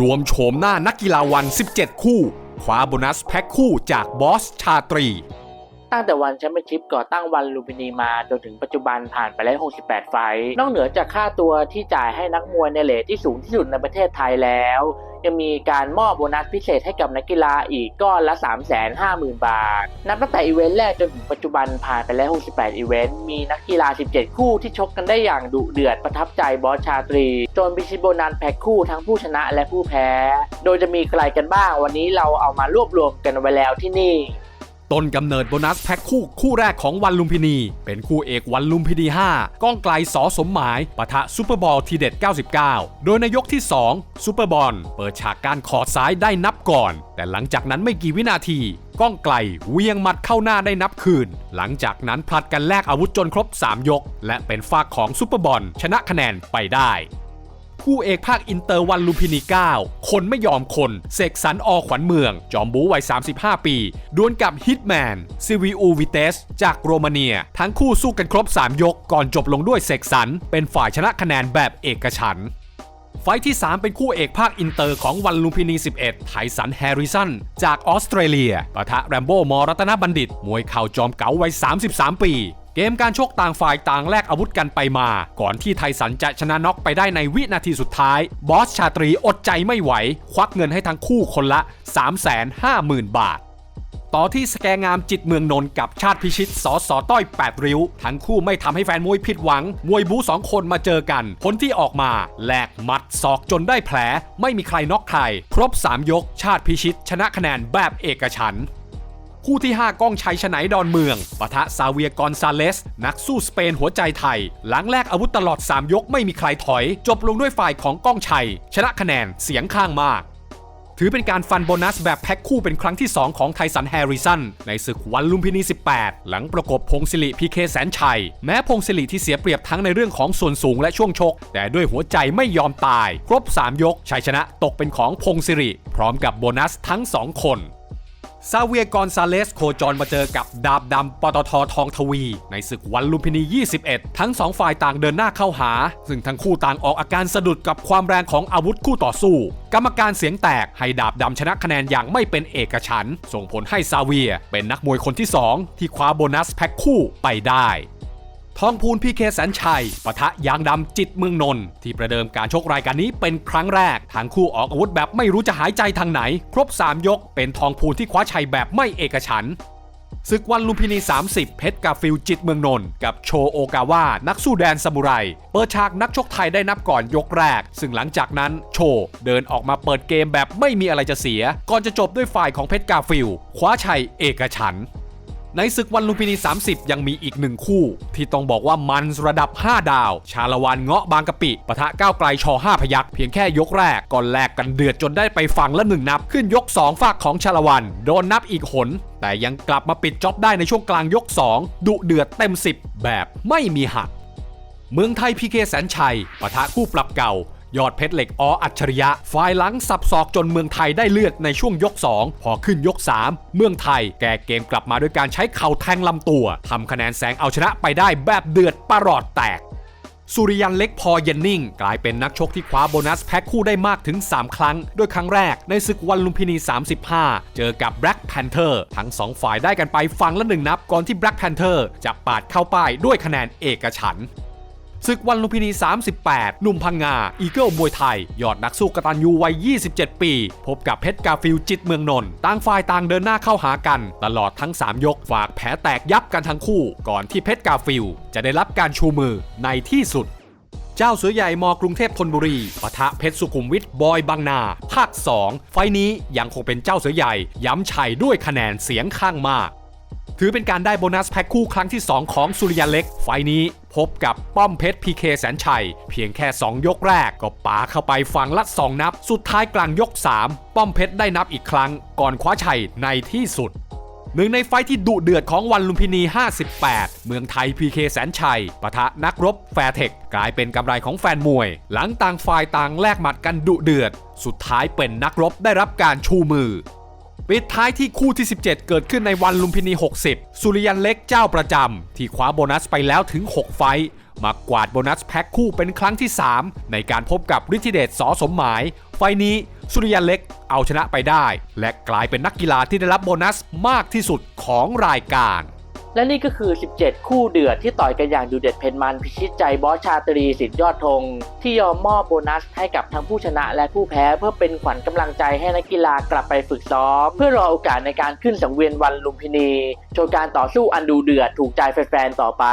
รวมโฉมหน้านักกีฬาวัน 17 คู่คว้าโบนัสแพ็คคู่จากบอสชาตรี ตั้งแต่วันแชมเปี้ยนชิพก่อตั้งวันลูมินีมาจนถึงปัจจุบันผ่านไปแล้ว 68 ไฟท์นอกเหนือจากค่าตัวที่จ่ายให้นักมวยในเลทที่สูงที่สุดในประเทศไทยแล้วยังมีการมอบโบนัสพิเศษให้กับนักกีฬาอีกก้อนละ 350,000 บาท นับตั้งแต่อีเวนต์แรกจนถึงปัจจุบันผ่านไปแล้ว 68 อีเวนต์ มีนักกีฬา 17 คู่ที่ชกกันได้อย่างดุเดือดประทับใจบอสชาตรี จนพิชิตโบนัสแพ็คคู่ทั้งผู้ชนะและผู้แพ้ โดยจะมีใครกันบ้างวันนี้เราเอามารวบรวมกันไว้แล้วที่นี่ ต้นกำเนิดโบนัสแพ็คคู่คู่แรกของวันลุมพินี เป็นคู่เอกวันลุมพินี 5 ก้องไกลสอสมหมายปะทะซูเปอร์บอลทีเด็ด 99 โดยในยกที่ 2 ซูเปอร์บอลเปิดฉากการขอดซ้ายได้นับก่อน แต่หลังจากนั้นไม่กี่วินาทีก้องไกลเวียงหมัดเข้าหน้าได้นับคืน หลังจากนั้นผลัดกันแลกอาวุธจนครบ 3 ยก และเป็นฝากของซูเปอร์บอลชนะคะแนนไปได้ คู่เอกภาคอินเตอร์วันลุมพินี9คนไม่ยอมคน เสกสรรอขวัญเมือง จอมบูวัย 35 ปี ดวลกับฮิตแมนซิวิอูวิเตส จากโรมาเนีย ทั้งคู่สู้กันครบ 3 ยก ก่อนจบลงด้วยเสกสรรเป็นฝ่ายชนะคะแนนแบบเอกฉันท์ไฟท์ที่ 3 เป็นคู่เอกภาคอินเตอร์ของวันลุมพินี 11 ไทสันแฮร์ริสัน จากออสเตรเลียปะทะแรมโบ้มอรัตนบัณฑิต มวยเข่าจอมเก๋าวัย 33 ปี เกมการชกต่างฝ่ายต่างแลกอาวุธกันไปมา ก่อนที่ไทสันจะชนะน็อกไปได้ในวินาทีสุดท้าย บอสชาตรีอดใจไม่ไหว ควักเงินให้ทั้งคู่คนละ 350,000 บาท ต่อที่สแกงามจิตเมืองนนท์กับชาติพิชิตสอสอต้อย 8 ริ้ว ทั้งคู่ไม่ทำให้แฟนมวยผิดหวัง มวยบูสองคนมาเจอกัน ผลที่ออกมาแลกหมัดศอกจนได้แผล ไม่มีใครน็อกใคร ครบ 3 ยก ชาติพิชิต ชนะคะแนนแบบเอกฉันท์ คู่ที่ 5 ก้องชัยชนะดอนเมืองปะทะซาเวียกอนซาเลส นักสู้สเปนหัวใจไทย หลังแลกอาวุธตลอด 3 ยกไม่มีใครถอย จบลงด้วยฝ่ายของก้องชัย ชนะคะแนนเสียงข้างมาก ถือเป็นการฟันโบนัสแบบแพ็คคู่เป็นครั้งที่ 2 ของไทสันแฮร์ริสัน ในศึกวันลุมพินี 18 หลังประกบพงศิริพีเคแสนชัย แม้พงศิริที่เสียเปรียบทั้งในเรื่องของส่วนสูงและช่วงชก แต่ด้วยหัวใจไม่ยอมตาย ครบ 3 ยกชัยชนะตกเป็นของพงศิริพร้อมกับโบนัสทั้ง 2 คน ซาเวียกอนซาเลสโคจรมาเจอกับดาบดำปตททองทวี ในศึกวันลุมพินี 21 ทั้งสองฝ่ายต่างเดินหน้าเข้าหา ซึ่งทั้งคู่ต่างออกอาการสะดุดกับความแรงของอาวุธคู่ต่อสู้ กรรมการเสียงแตกให้ดาบดำชนะคะแนนอย่างไม่เป็นเอกฉันท์ส่งผลให้ซาเวียเป็นนักมวยคนที่ 2 ที่คว้าโบนัสแพ็คคู่ไปได้ ทองพูนพีเคแสนชัยปะทะยางดำจิตเมืองนนท์ที่ประเดิมการชกรายการนี้เป็นครั้งแรกทั้งคู่ออกอาวุธแบบไม่รู้จะหายใจทางไหน ครบ 3 ยก เป็นทองพูนที่คว้าชัยแบบไม่เอกฉันศึกวันลุมพินี 30 เพชรกาฟิลจิตเมืองนนท์กับโชโอกาวานักสู้แดนซามูไร เปิดฉากนักชกไทยได้นับก่อนยกแรก ซึ่งหลังจากนั้นโชเดินออกมาเปิดเกมแบบไม่มีอะไรจะเสีย ก่อนจะจบด้วยฝ่ายของเพชรกาฟิลคว้าชัยเอกฉันท์ ในศึกวันลุมพินี 30 ยังมีอีกหนึ่งคู่ ที่ต้องบอกว่ามันระดับ 5 ดาว ชาละวันเงาะบางกะปิปะทะก้าวไกลชอ5พยักเพียงแค่ยกแรกก่อนแลกกันเดือดจนได้ไปฝั่งละหนึ่งนับ ขึ้นยก 2 ฝากของชาละวัน โดนนับอีกหน แต่ยังกลับมาปิดจ็อบได้ในช่วงกลางยก 2 ดุเดือดเต็ม 10 แบบไม่มีหัก เมืองไทยพีเคแสนชัยปะทะคู่ปรับเก่า ยอดเพชรเหล็กออัจฉริยะ ฝ่ายหลังสับศอกจนเมืองไทยได้เลือดในช่วงยก 2 พอขึ้นยก 3 เมืองไทย แก้เกมกลับมาด้วยการใช้เข่าแทงลำตัวทำคะแนนแสงเอาชนะไปได้แบบเดือดประหลอดแตกสุริยันเล็กพอเย็นนิ่ง กลายเป็นนักชกที่คว้าโบนัสแพ็คคู่ได้มากถึง 3 ครั้ง โดยครั้งแรกในศึกวันลุมพินี 35 เจอกับ Black Panther ทั้ง 2 ฝ่ายได้กันไปฟังละหนึ่งนับก่อนที่ Black Panther จะปาดเข้าป้ายด้วยคะแนนเอกฉันท์ ศึกวันลุมพินี 38 หนุ่มพังงา อีเกิลมวยไทย ยอดนักสู้กตันยูวัย 27 ปี พบกับเพชรกาฟิลจิตเมืองนนท์ต่างฝ่ายต่างเดินหน้าเข้าหากัน ตลอดทั้ง 3 ยกฝากแผลแตกยับกันทั้งคู่ ก่อนที่เพชรกาฟิลจะได้รับการชูมือในที่สุดเจ้าเสือใหญ่มกรุงเทพธนบุรีปะทะเพชรสุขุมวิทบอยบางนา ภาค 2 ไฟล์นี้ยังคงเป็นเจ้าเสือใหญ่ ย้ำชัยด้วยคะแนนเสียงข้างมาก ถือเป็นการได้โบนัสแพ็คคู่ครั้งที่ 2 ของสุริยันเล็ก ไฟนี้พบกับป้อมเพชรพีเคแสนชัย เพียงแค่ 2 ยกแรกก็ปาเข้าไปฝั่งละ 2 นับ สุดท้ายกลางยก 3 ป้อมเพชรได้นับอีกครั้ง ก่อนคว้าชัยในที่สุดหนึ่งในไฟท์ที่ดุเดือดของวันลุมพินี 58 เมืองไทยพีเคแสนชัยปะทะนักรบแฟร์เทคกลายเป็นกำไรของแฟนมวย หลังต่างฝ่ายต่างแลกหมัดกันดุเดือด สุดท้ายเป็นนักรบได้รับการชูมือ ปิดท้ายที่คู่ที่ 17 เกิดขึ้นในวันลุมพินี 60 สุริยันเล็กเจ้าประจำ ที่คว้าโบนัสไปแล้วถึง 6 ไฟมากวาดโบนัสแพ็คคู่เป็นครั้งที่ 3 ในการพบกับฤทธิเดชสอสมหมาย ไฟนี้สุริยันเล็กเอาชนะไปได้ และกลายเป็นนักกีฬาที่ได้รับโบนัสมากที่สุดของรายการ และนี่ก็คือ 17 คู่เดือดที่ต่อยกันอย่างดูเด็ดเพ่นมันพิชิตใจบอสชาตรีสิทธิยอดธงที่ยอมมอบโบนัสให้กับทั้งผู้ชนะและผู้แพ้เพื่อเป็นขวัญกำลังใจให้นักกีฬากลับไปฝึกซ้อม เพื่อรอโอกาสในการขึ้นสังเวียนวันลุมพินี โชว์การต่อสู้อันดูเดือดถูกใจแฟนๆต่อไป